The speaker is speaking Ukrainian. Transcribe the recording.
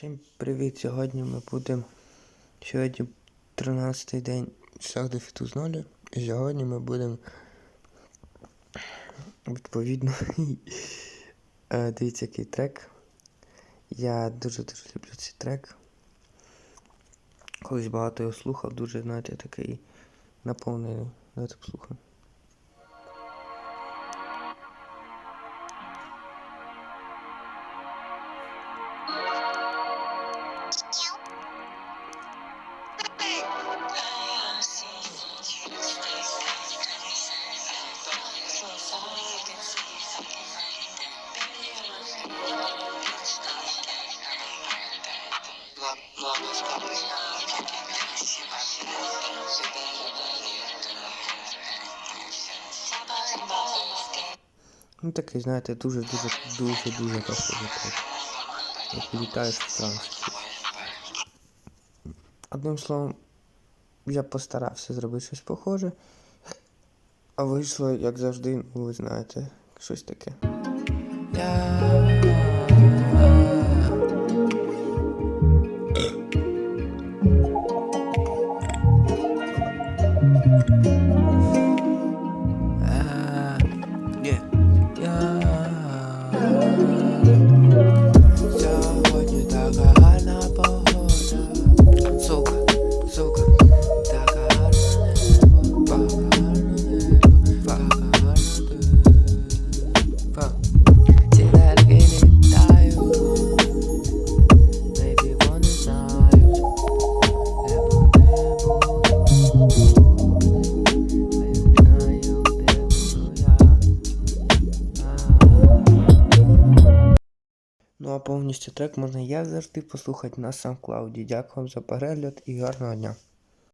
Всім привіт! Сьогодні ми будемо. Сьогодні 13-й день шаг до фіту з нулю. І сьогодні ми будемо. Відповідно. е, Дивіться, який трек. Я дуже дуже люблю цей трек. Колись багато його слухав, дуже, знаєте, такий наповнений. Давайте послухаємо. Ну такий, знаєте, дуже дуже дуже трек. Як літаєш в трансі. Одним словом, я постарався зробити щось похоже. А вийшло, як завжди, ну, ви знаєте, щось таке. Ну а повністю трек можна як завжди послухати на SoundCloud. Дякую вам за перегляд і гарного дня.